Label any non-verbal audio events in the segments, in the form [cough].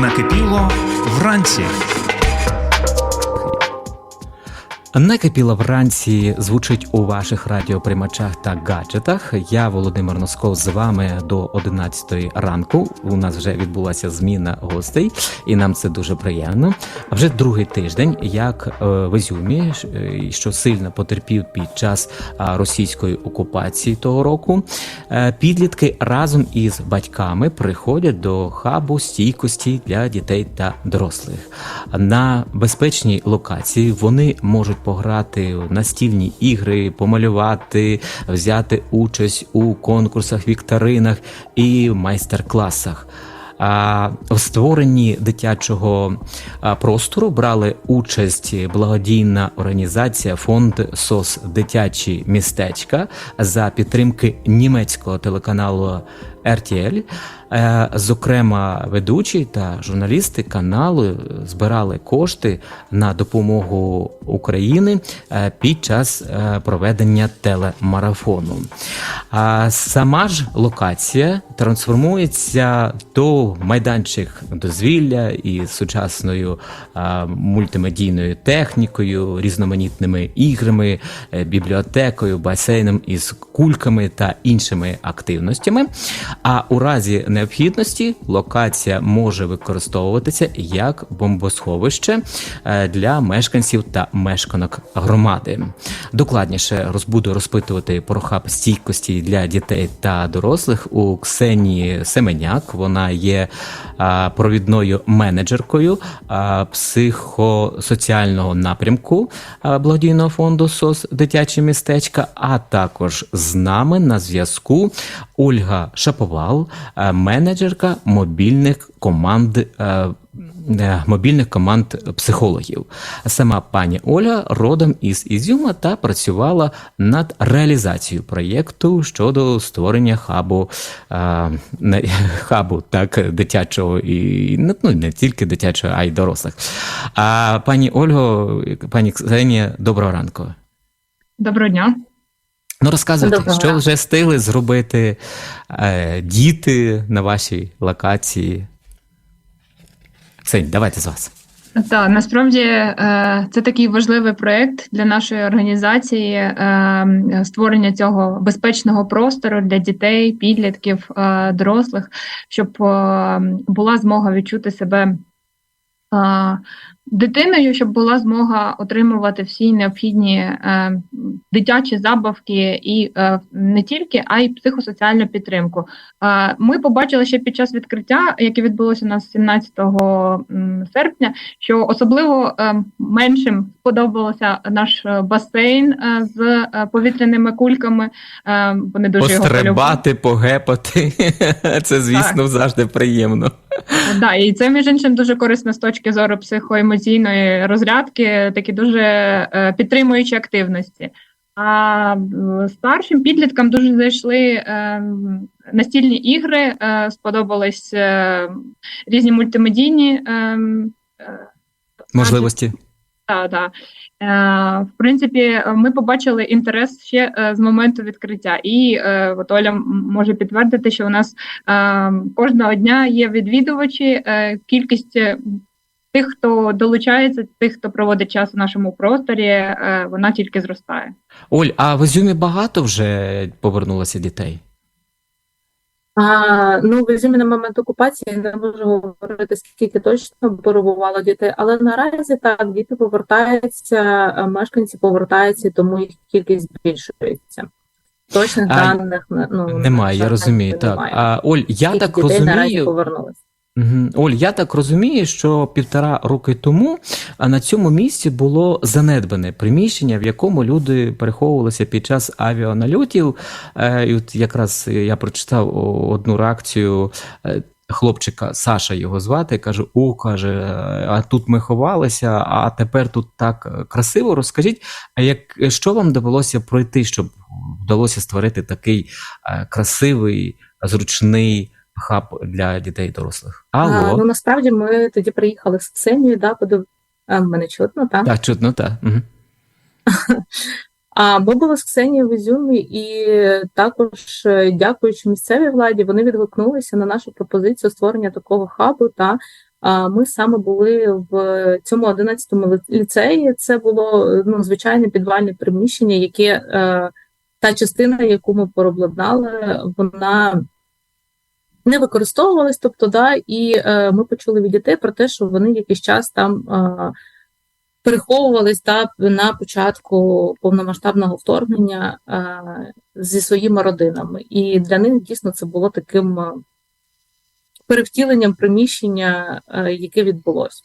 Накипіло вранці. Накипіло вранці звучить у ваших радіоприймачах та гаджетах. Я Володимир Носков з вами до 11 ранку. У нас вже відбулася зміна гостей, і нам це дуже приємно. А вже другий тиждень, як е, в Ізюмі, е, що сильно потерпів під час російської окупації того року, е, підлітки разом із батьками приходять до хабу стійкості для дітей та дорослих. На безпечній локації вони можуть пограти в настільні ігри, помалювати, взяти участь у конкурсах, вікторинах і майстер-класах. В створенні дитячого простору брали участь благодійна організація фонд СОС Дитячі містечка за підтримки німецького телеканалу RTL. Е, Зокрема, ведучі та журналісти каналу збирали кошти на допомогу України е, під час е, проведення телемарафону. А сама ж локація трансформується до майданчик дозвілля із сучасною мультимедійною технікою, різноманітними іграми, бібліотекою, басейном із кульками та іншими активностями. А у разі необхідності локація може використовуватися як бомбосховище е, для мешканців та мешканок громади. Докладніше роз- буду розпитувати про хаб стійкості для дітей та дорослих у Ксенії Семеняк. Вона є провідною менеджеркою психосоціального напрямку благодійного фонду СОС Дитячі містечка. А також з нами на зв'язку Ольга Шаповал, а, менеджерка мобільних команд. е, Мобільних команд психологів. Сама пані Оля родом із Ізюма та працювала над реалізацією проєкту щодо створення хабу, а, [laughs] хабу так, дитячого і ну, не тільки дитячого, а й дорослих. А пані Ольго, пані Ксенія, доброго ранку. Доброго дня. Ну, розказуйте, Доброго що вже встигли зробити е, діти на вашій локації. Ксень, давайте з вас. Так, насправді е, це такий важливий проєкт для нашої організації е, створення цього безпечного простору для дітей, підлітків, е, дорослих, щоб була змога відчути себе дитиною, щоб була змога отримувати всі необхідні е, дитячі забавки і е, не тільки, а й психосоціальну підтримку. Ми побачили ще під час відкриття, яке відбулося у нас 17 серпня, що особливо е, меншим сподобався наш басейн з повітряними кульками. Вони дуже його полюбили. Погепати. [laughs] Це, звісно, завжди приємно. Да, і це між іншим дуже корисно з точки зору психоемоційної розрядки, такі дуже е, підтримуючі активності. А старшим підліткам дуже зайшли е, настільні ігри, е, сподобались різні мультимедійні. Можливості. Так, так. Е, в принципі, ми побачили інтерес ще е, з моменту відкриття, і е, Оля може підтвердити, що у нас е, кожного дня є відвідувачі, е, кількість е, тих, хто долучається, тих, хто проводить час у нашому просторі, е, вона тільки зростає. Оль, а в Ізюмі багато вже повернулося дітей? А, ну, в режимі на момент окупації не можу говорити, скільки точно перебувало дітей, але наразі так, діти повертаються, мешканці повертаються, тому їх кількість збільшується. Точних А, даних ну, Немає, я розумію. Так. немає. А, Оль, я Скільки так розумію. Оль, я так розумію, що півтора роки тому на цьому місці було занедбане приміщення, в якому люди переховувалися під час авіанальотів. Е, І от якраз я прочитав одну реакцію. е, Хлопчика Саша його звати, каже: О, каже, а тут ми ховалися, а тепер тут так красиво. Розкажіть, а як що вам довелося пройти, щоб вдалося створити такий е, красивий, зручний хаб для дітей і дорослих? А, ну насправді ми тоді приїхали з Ксенією, да, подив... а, мене чутно, так? так, чутно, так. Угу. [laughs] А ми були з Ксенією в Ізюмі, і також, е, дякуючи місцевій владі, вони відгукнулися на нашу пропозицію створення такого хабу та ми саме були в цьому 11-му ліцеї. Це було ну, звичайне підвальне приміщення, яке е, та частина, яку ми переобладнали, вона не використовувались, Тобто, да, і е, ми почули від дітей про те, що вони якийсь час там е, переховувались да, на початку повномасштабного вторгнення е, зі своїми родинами. І для них дійсно це було таким перевтіленням приміщення, е, яке відбулося.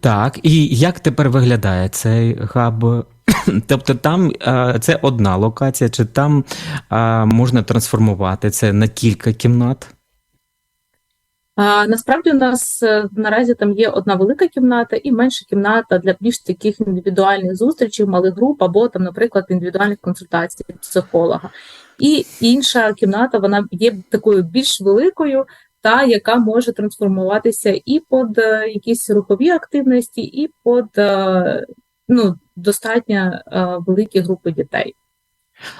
Так, і як тепер виглядає цей хаб? [coughs] Тобто там це одна локація, чи там можна трансформувати це на кілька кімнат? А, насправді у нас е, наразі там є одна велика кімната і менша кімната для більш таких індивідуальних зустрічей, малих груп або там, наприклад, індивідуальних консультацій психолога. І інша кімната вона є такою більш великою, та яка може трансформуватися і під е, якісь рухові активності, і під е, ну, достатньо е, великі групи дітей.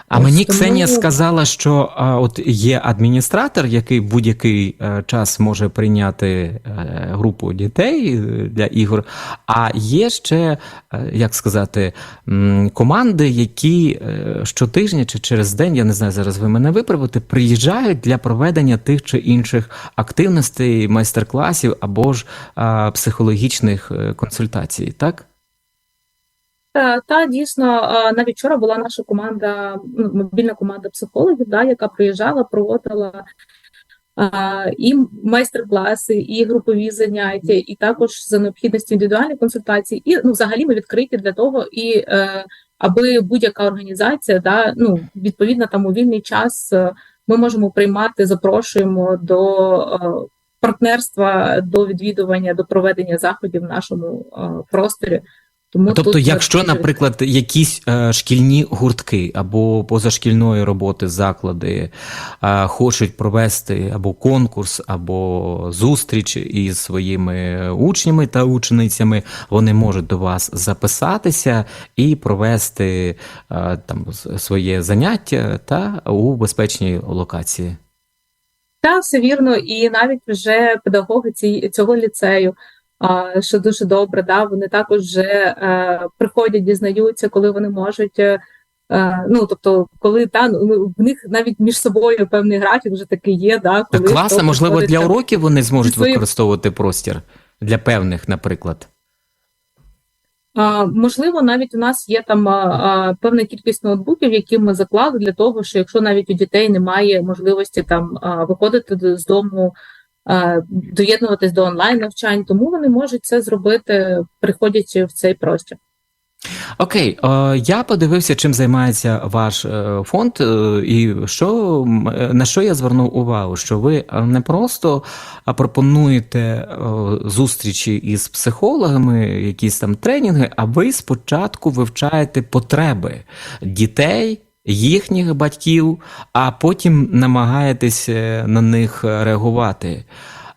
А Ось мені тому- Ксенія сказала, що а, от є адміністратор, який будь-який е, час може прийняти е, групу дітей е, для ігор. А є ще, як сказати, команди, які щотижня чи через день, я не знаю, зараз ви мене виправите, приїжджають для проведення тих чи інших активностей, майстер-класів або ж а, психологічних консультацій, так? Та, та дійсно, е, навіть вчора була наша команда, ну, мобільна команда психологів, да, яка приїжджала, проводила е, і майстер-класи, і групові заняття, і також за необхідності індивідуальні консультації. І ну, взагалі ми відкриті для того, і е, аби будь-яка організація, да, ну, відповідно там у вільний час е, ми можемо приймати, запрошуємо до е, партнерства, до відвідування, до проведення заходів в нашому е, просторі. Тому Тобто, тут, якщо, е, наприклад, якісь е, шкільні гуртки або позашкільної роботи заклади е, хочуть провести або конкурс, або зустріч із своїми учнями та ученицями, вони можуть до вас записатися і провести е, там своє заняття та у безпечній локації. Так, все вірно, і навіть вже педагоги ці, цього ліцею, що дуже добре, да, вони також вже е, приходять, дізнаються, коли вони можуть. е, е, ну, тобто, коли та, ну, в них навіть між собою певний графік вже такий є, да, Так класно, можливо, для уроків вони зможуть свої- використовувати простір для певних, наприклад. А, Можливо, навіть у нас є там а, а, певна кількість ноутбуків, які ми заклали для того, що якщо навіть у дітей немає можливості там а, виходити з дому, доєднуватись до онлайн навчань, тому вони можуть це зробити, приходячи в цей простір. Окей, е, я подивився, чим займається ваш е, фонд, е, і що е, на що я звернув увагу, що ви е, не просто пропонуєте е, зустрічі із психологами, якісь там тренінги, а ви спочатку вивчаєте потреби дітей. Їхніх батьків, а потім намагаєтесь е, на них реагувати.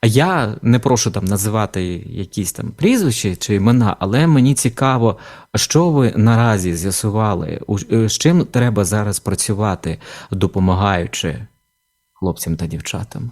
Я не прошу там називати якісь там прізвища чи імена, але мені цікаво, що ви наразі з'ясували, е, з чим треба зараз працювати, допомагаючи хлопцям та дівчатам.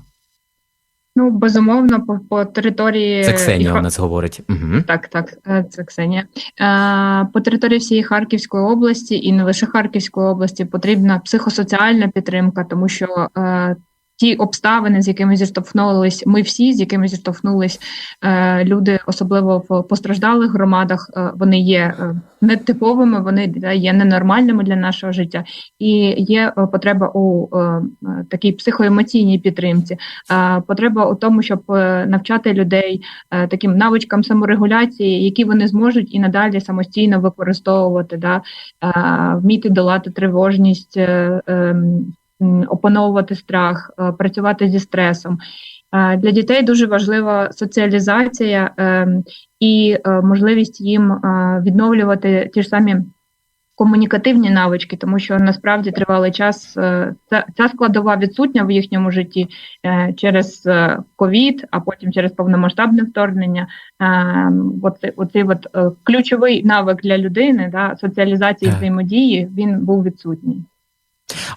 Ну, безумовно, по, по території Це Ксенія у нас говорить. Угу. Так, так, е, це Ксенія. Е, По території всієї Харківської області і не лише Харківської області потрібна психосоціальна підтримка, тому що е, ті обставини, з якими зіштовхнулись, ми всі, з якими зіштовхнулись е, люди, особливо в постраждалих громадах, е, вони є е, нетиповими, вони є ненормальними для нашого життя, і є е, потреба у е, е, такій психоемоційній підтримці, е, потреба у тому, щоб е, навчати людей е, таким навичкам саморегуляції, які вони зможуть і надалі самостійно використовувати, да, е, вміти долати тривожність, е, м, опановувати страх, е, працювати зі стресом. Е, Для дітей дуже важлива соціалізація ем, і е, можливість їм е, відновлювати ті ж самі комунікативні навички, тому що насправді тривалий час е, ця, ця складова відсутня в їхньому житті е, через е, ковід, а потім через повномасштабне вторгнення. Е, Оцей, от, е, ключовий навик для людини, да, соціалізації взаємодії, він був відсутній.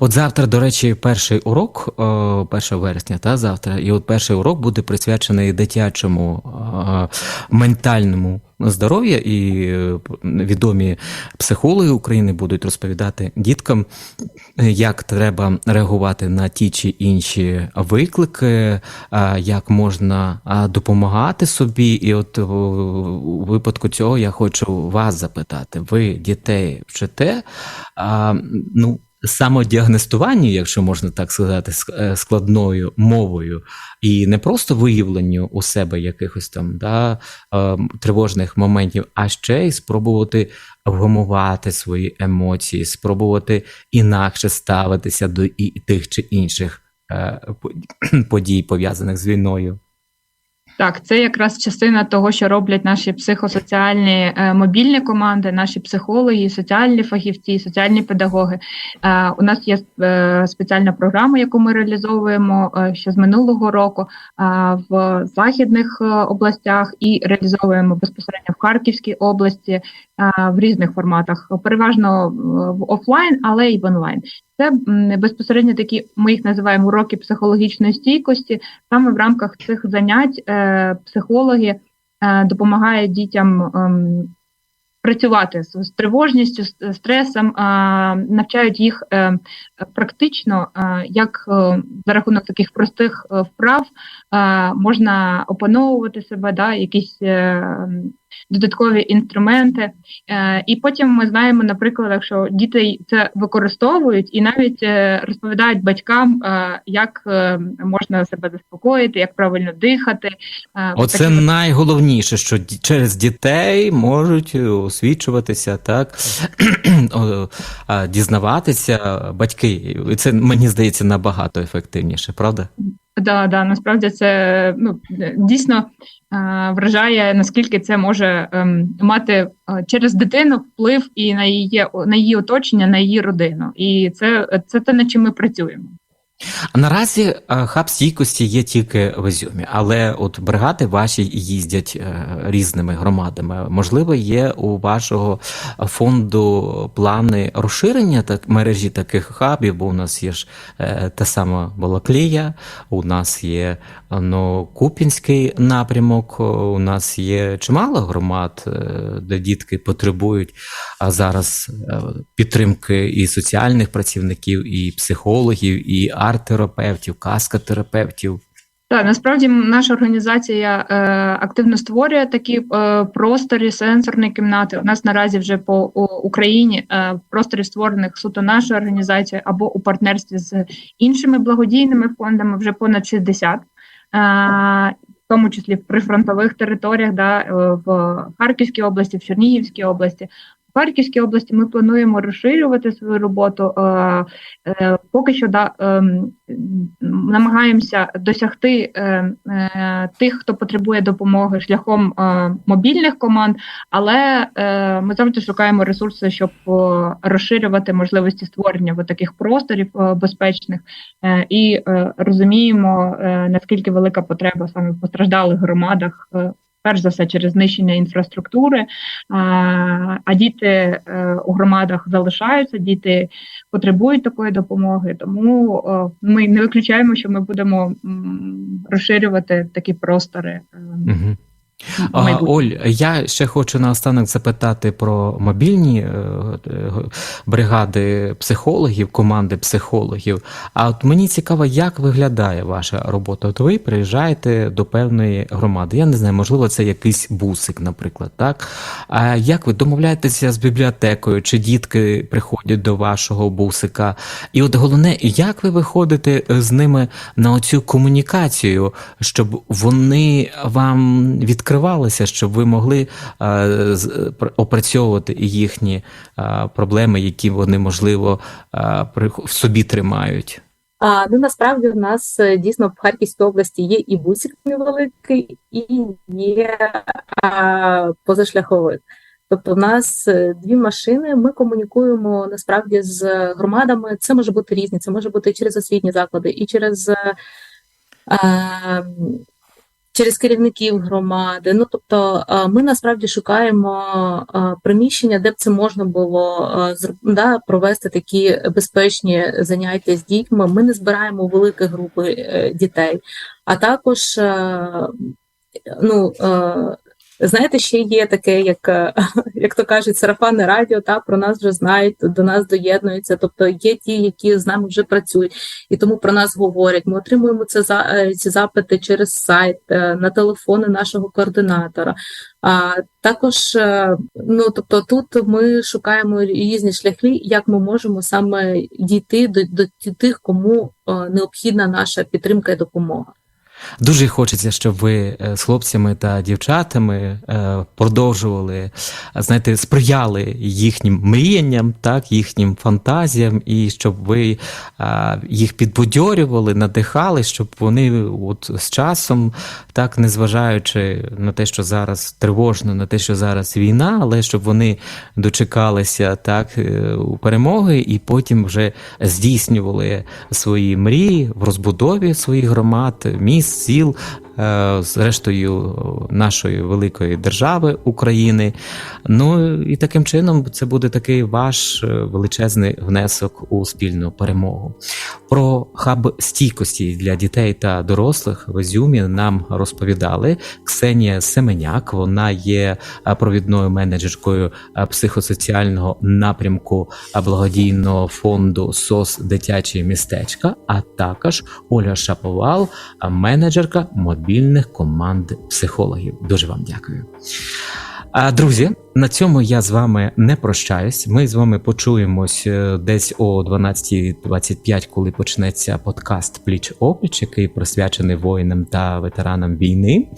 От завтра, до речі, перший урок, е, 1 вересня, та завтра, і от перший урок буде присвячений дитячому е, ментальному здоров'ю, і е, відомі психологи України будуть розповідати діткам, е, як треба реагувати на ті чи інші виклики, е, як можна е, допомагати собі. І от е, у випадку цього я хочу вас запитати: ви дітей вчите? Ну, самодіагностуванню, якщо можна так сказати, е, складною мовою, і не просто виявленню у себе якихось там да, е, тривожних моментів, а ще й спробувати вгамувати свої емоції, спробувати інакше ставитися до і тих чи інших е, [clears throat] подій, пов'язаних з війною. Так, це якраз частина того, що роблять наші психосоціальні е, мобільні команди, наші психологи, соціальні фахівці, соціальні педагоги. Е, у нас є е, спеціальна програма, яку ми реалізовуємо е, ще з минулого року е, в західних е, областях і реалізовуємо безпосередньо в Харківській області е, в різних форматах, переважно е, в офлайн, але й в онлайн. Це безпосередньо такі, ми їх називаємо уроки психологічної стійкості. Саме в рамках цих занять е, психологи е, допомагають дітям ем, працювати з, тривожністю, з стресом, навчають їх е, практично, як за рахунок таких простих вправ можна опановувати себе, да, якісь додаткові інструменти. Е, і потім ми знаємо, наприклад, що діти це використовують і навіть е, розповідають батькам, е, як е, можна себе заспокоїти, як правильно дихати. Е, Оце такі- найголовніше, що через дітей можуть освічуватися, так дізнаватися батьки. І це мені здається набагато ефективніше, правда? Да, да, насправді це ну дійсно е, вражає, наскільки це може ем, мати е, через дитину вплив і на її на її оточення, на її родину. І це, це те, над чим ми працюємо. Наразі е, хаб стійкості є тільки в Ізюмі, але от бригади ваші їздять е, різними громадами. Можливо, є у вашого фонду плани розширення так мережі таких хабів, бо у нас є ж е, та сама Балаклія, у нас є ну, Купінський напрямок, у нас є чимало громад, де дітки потребують зараз підтримки і соціальних працівників, і психологів, і арт-терапевтів, каскотерапевтів. Так, насправді наша організація е, активно створює такі е, просторі, сенсорні кімнати. У нас наразі вже по Україні е, просторів створених суто нашою організацією або у партнерстві з іншими благодійними фондами вже понад 60. Е, в тому числі в прифронтових територіях, да, е, в Харківській області, в Чернігівській області. Харківській області ми плануємо розширювати свою роботу. Е, е, поки що да, ем, намагаємося досягти е, тих, хто потребує допомоги шляхом мобільних команд, але ми завжди шукаємо ресурси, щоб розширювати можливості створення таких просторів безпечних і розуміємо, наскільки велика потреба саме в постраждалих громадах. Перш за все через знищення інфраструктури, а, діти е, у громадах залишаються, діти потребують такої допомоги. Тому ми не виключаємо, що ми будемо розширювати такі простори. Угу. А. Оль, я ще хочу наостанок запитати про мобільні е, е, бригади психологів, команди психологів. А от мені цікаво, як виглядає ваша робота? От ви приїжджаєте до певної громади. Я не знаю, можливо, це якийсь бусик, наприклад, так? А як ви домовляєтеся з бібліотекою, чи дітки приходять до вашого бусика? І от головне, як ви виходите з ними на оцю комунікацію, щоб вони вам відкривалися, щоб ви могли е, з- опрацьовувати їхні е, проблеми, які вони можливо е, в собі тримають. А, ну насправді в нас е, дійсно в Харківській області є і бусик невеликий, і є а, позашляховик. Тобто, в нас е, дві машини. Ми комунікуємо насправді з громадами. Це може бути різні, це може бути і через освітні заклади, і через. е, е, через керівників громади. Ну тобто, е, ми насправді шукаємо е, приміщення, де б це можна було е, да, провести такі безпечні заняття з дітьми. Ми не збираємо великі групи е, дітей, а також е, ну. Знаєте, ще є таке, як, е, [laughs] як то кажуть, сарафанне радіо, та про нас вже знають, до нас доєднуються. Тобто є ті, які з нами вже працюють, і тому про нас говорять. Ми отримуємо це за е, ці запити через сайт, е, на телефони нашого координатора. А також, ну тобто, тут ми шукаємо різні шляхи, як ми можемо саме дійти до, до тих, кому необхідна наша підтримка і допомога. Дуже хочеться, щоб ви е, з хлопцями та дівчатами е, продовжували, е, знаєте, сприяли їхнім мріянням, так, їхнім фантазіям, і щоб ви їх підбадьорювали, надихали, щоб вони от з часом, так, незважаючи на те, що зараз тривожно, на те, що зараз війна, але щоб вони дочекалися так, перемоги і потім вже здійснювали свої мрії в розбудові своїх громад, міст, сіл, е, зрештою нашої великої держави України. Ну і таким чином це буде такий ваш е, величезний внесок у спільну перемогу. Про хаб стійкості для дітей та дорослих в Ізюмі нам розповідали Ксенія Семеняк. Вона є е, провідною менеджеркою е, психосоціального напрямку е, благодійного фонду СОС Дитячі містечка, а також Оля Шаповал, менеджерка мобільних команд психологів. Дуже вам дякую. Друзі, на цьому я з вами не прощаюсь. Ми з вами почуємось е, десь о 12.25, коли почнеться подкаст Пліч Опліч, який присвячений воїнам та ветеранам війни.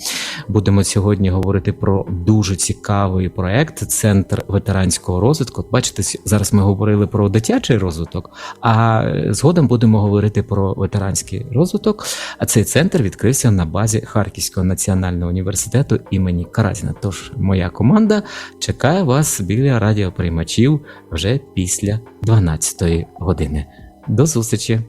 Будемо сьогодні говорити про дуже цікавий проект Центр ветеранського розвитку. Бачите, зараз ми говорили про дитячий розвиток, а е, згодом будемо говорити про ветеранський розвиток. А цей центр відкрився на базі Харківського національного університету імені Каразіна. Тож моя команда чекає вас біля радіоприймачів вже після 12 години. До зустрічі!